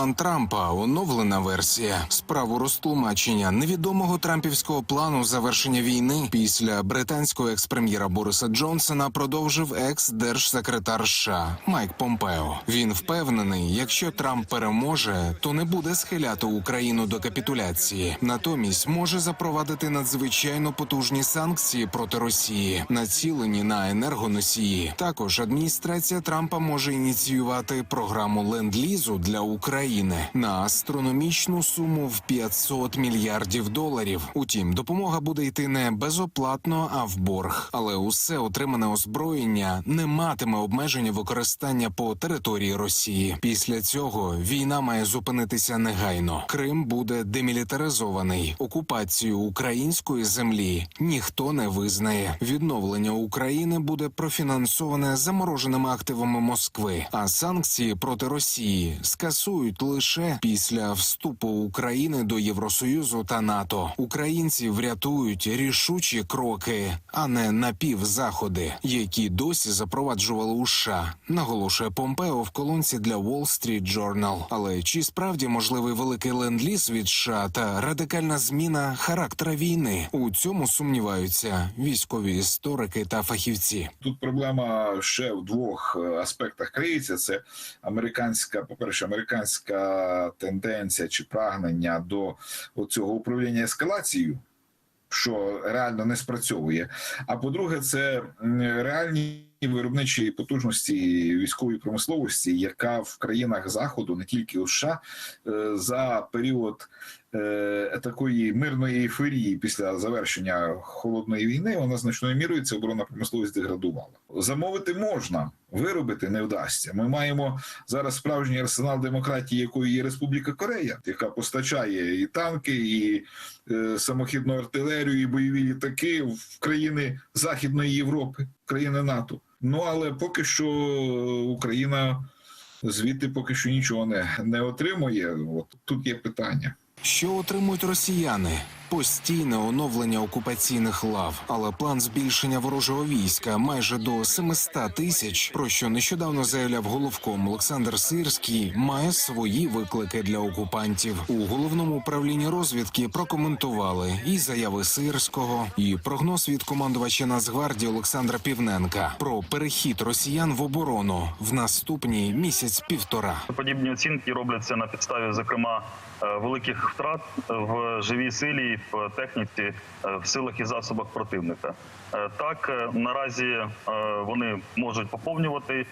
план Трампа, оновлена версія. Справу розтлумачення невідомого трампівського плану завершення війни після британського експрем'єра Бориса Джонсона продовжив екс-держсекретар США Майк Помпео. Він впевнений, якщо Трамп переможе, то не буде схиляти Україну до капітуляції. Натомість може запровадити надзвичайно потужні санкції проти Росії, націлені на енергоносії. Також адміністрація Трампа може ініціювати програму ленд-лізу для України на астрономічну суму в 500 мільярдів доларів. Утім, допомога буде йти не безоплатно, а в борг. Але усе отримане озброєння не матиме обмеження використання по території Росії. Після цього війна має зупинитися негайно. Крим буде демілітаризований. Окупацію української землі ніхто не визнає. Відновлення України буде профінансоване замороженими активами Москви, а санкції проти Росії скасують лише після вступу України до Євросоюзу та НАТО. Українці врятують рішучі кроки, а не напівзаходи, які досі запроваджували у США, наголошує Помпео в колонці для Wall Street Journal. Але чи справді можливий великий ленд-ліз від США та радикальна зміна характера війни? У цьому сумніваються військові історики та фахівці. Тут проблема ще в двох е, аспектах криється: це американська, по перше, американська тенденція чи прагнення до цього управління ескалацією. Що реально не спрацьовує. А по-друге, це реальні виробничі потужності військової промисловості, яка в країнах заходу, не тільки у США, е, за період е, такої мирної ейфорії після завершення холодної війни, вона значною мірою ця оборонна промисловість деградувала. Замовити можна, виробити не вдасться. Ми маємо зараз справжній арсенал демократії, якою є Республіка Корея, яка постачає і танки, і е, самохідну артилерію, і бойові літаки в країни Західної Європи, країни НАТО. Ну але поки що Україна звідти поки що нічого не, не отримує. От тут є питання. Що отримують росіяни? Постійне оновлення окупаційних лав, але план збільшення ворожого війська майже до 700 тисяч, про що нещодавно заявляв головком Олександр Сирський, має свої виклики для окупантів. У головному управлінні розвідки прокоментували і заяви Сирського, і прогноз від командувача Нацгвардії Олександра Півненка про перехід росіян в оборону в наступні місяць-півтора. Подібні оцінки робляться на підставі, зокрема, е, великих втрат в живій силі, в техніці, е, в силах і засобах противника. Е, Так, е, наразі вони можуть поповнювати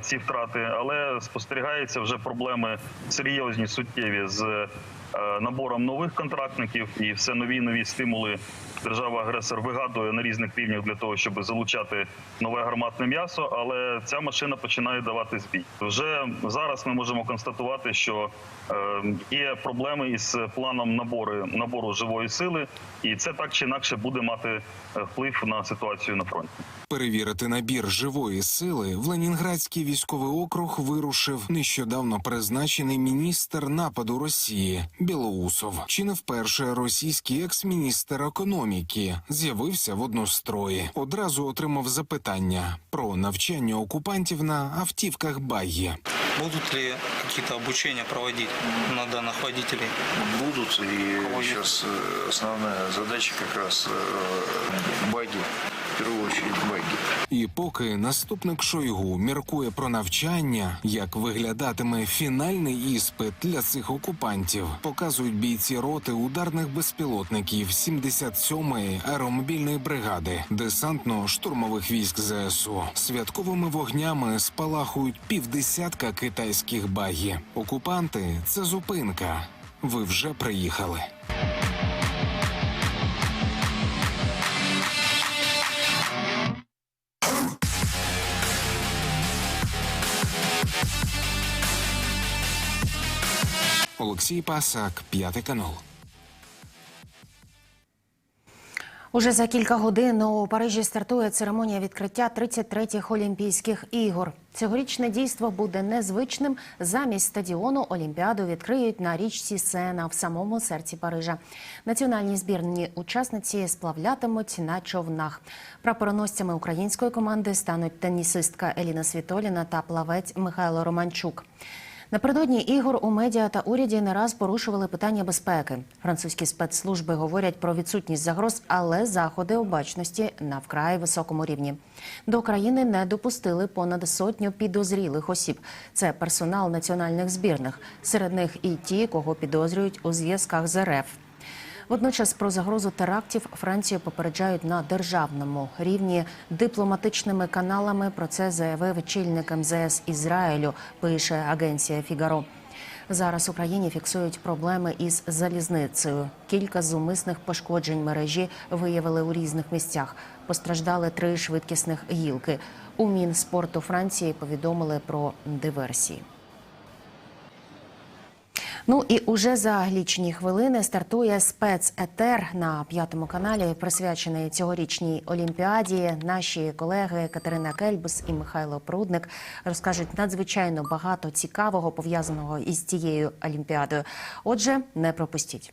ці втрати, але спостерігаються вже проблеми серйозні, суттєві з е, набором нових контрактників і все нові нові стимули. Держава-агресор вигадує на різних рівнях для того, щоб залучати нове гарматне м'ясо, але ця машина починає давати збій. Вже зараз ми можемо констатувати, що е, є проблеми із планом набору набору живої сили, і це так чи інакше буде мати е, вплив на ситуацію на фронті. Перевірити набір живої сили в Ленінградський військовий округ вирушив нещодавно призначений міністр нападу Росії Білоусов. Чи не вперше російський екс-міністр економіки з'явився в однострої? Одразу отримав запитання про навчання окупантів на автівках Багі. Будут ли какие-то обучения проводить на данных водителей? будут. И сейчас э, основная задача как раз э, баги. Первую очередь баги. І поки наступник Шойгу міркує про навчання, як виглядатиме фінальний іспит для цих окупантів, показують бійці роти ударних безпілотників 77-ї аеромобільної бригади десантно-штурмових військ ЗСУ. Святковими вогнями спалахують півдесятка китайських багі. Окупанти це зупинка. Ви вже приїхали. Олексій Пасак, п'ятий канал. Уже за кілька годин у Парижі стартує церемонія відкриття 33-х Олімпійських ігор. Цьогорічне дійство буде незвичним. Замість стадіону Олімпіаду відкриють на річці Сена в самому серці Парижа. Національні збірні учасниці сплавлятимуть на човнах. Прапороносцями української команди стануть тенісистка Еліна Світоліна та плавець Михайло Романчук. Напередодні ігор у медіа та уряді не раз порушували питання безпеки. Французькі спецслужби говорять про відсутність загроз, але заходи обачності на вкрай високому рівні. До країни не допустили понад сотню підозрілих осіб. Це персонал національних збірних. Серед них і ті, кого підозрюють у зв'язках з РФ. Водночас про загрозу терактів Францію попереджають на державному рівні дипломатичними каналами. Про це заявив очільник МЗС Ізраїлю. Пише агенція Фігаро. Зараз Україні фіксують проблеми із залізницею. Кілька зумисних пошкоджень мережі виявили у різних місцях. Постраждали три швидкісних гілки. У Мінспорту Франції повідомили про диверсії. Ну і уже за лічні хвилини стартує спецетер на п'ятому каналі, присвячений цьогорічній олімпіаді. Наші колеги Катерина Кельбус і Михайло Прудник розкажуть надзвичайно багато цікавого пов'язаного із цією олімпіадою. Отже, не пропустіть.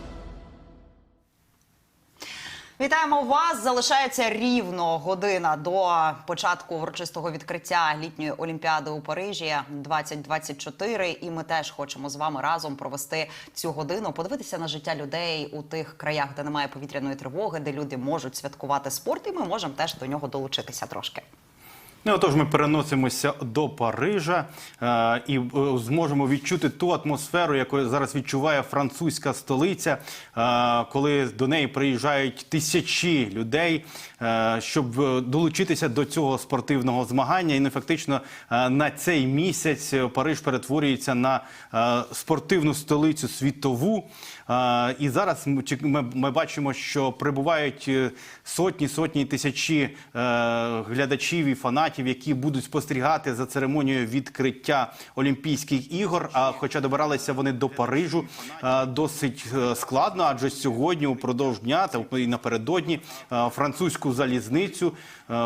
Вітаємо вас! Залишається рівно година до початку урочистого відкриття літньої олімпіади у Парижі 2024. І ми теж хочемо з вами разом провести цю годину, подивитися на життя людей у тих краях, де немає повітряної тривоги, де люди можуть святкувати спорт, і ми можемо теж до нього долучитися трошки. Ну, отож, ми переносимося до Парижа е, і е, зможемо відчути ту атмосферу, яку зараз відчуває французька столиця, е, коли до неї приїжджають тисячі людей, е, щоб е, долучитися до цього спортивного змагання. І не фактично е, на цей місяць Париж перетворюється на е, спортивну столицю світову. Е, і зараз ми, ми, ми бачимо, що прибувають е, сотні, сотні тисячі е, глядачів і фанатів, які будуть спостерігати за церемонією відкриття Олімпійських ігор. А хоча добиралися вони до Парижу е, досить е, складно, адже сьогодні, упродовж дня та і напередодні, е, французьку залізницю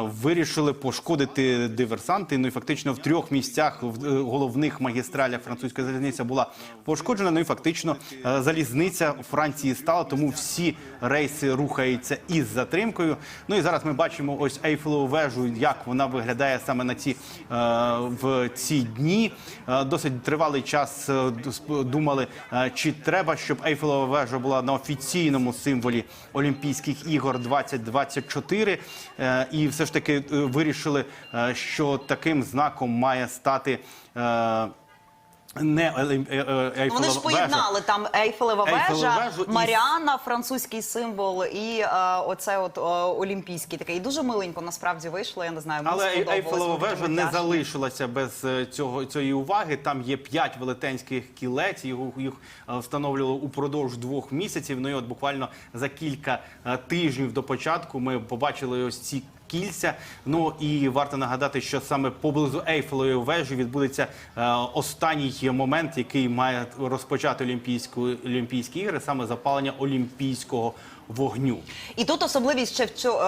вирішили пошкодити диверсанти. Ну і фактично в трьох місцях в головних магістралях французька залізниця була пошкоджена. Ну і фактично залізниця Франції стала, тому всі рейси рухаються із затримкою. Ну і зараз ми бачимо ось Ейфелеву вежу, як вона виглядає саме на ці е, в ці дні. Е, Досить тривалий час е, думали, чи треба, щоб Ейфелова вежа була на офіційному символі Олімпійських ігор 2024. Е, І все ж таки вирішили, що таким знаком має стати. Е, Не Олім- е, е, Ейфелева Вони ж вежа. поєднали там Ейфелева вежа, вежу і- Маріана, французький символ, і е, оце от е, олімпійський такий. Дуже миленько насправді вийшло. Я не знаю, Але Ейфелева вежа не залишилася без е, цього цієї уваги. Там є п'ять велетенських кілець. Їх, їх е, встановлювали упродовж двох місяців. Ну і от буквально за кілька е, тижнів до початку ми побачили ось ці. Кільця, ну і варто нагадати, що саме поблизу Ейфелевої вежі відбудеться е, останній момент, який має розпочати Олімпійську Олімпійські ігри, саме запалення олімпійського вогню. І тут особливість ще в цю е,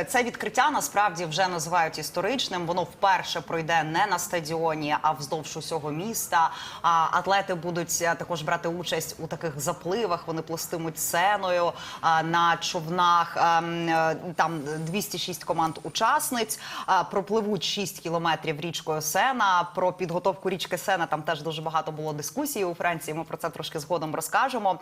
е, це відкриття насправді вже називають історичним. Воно вперше пройде не на стадіоні, а вздовж усього міста. А атлети будуть е, також брати участь у таких запливах. Вони пластимуть сценою на човнах. а, м, е, Там 206 команд учасниць. Пропливуть 6 кілометрів річкою Сена. Про підготовку річки Сена там теж дуже багато було дискусій у Франції. Ми про це трошки згодом розкажемо.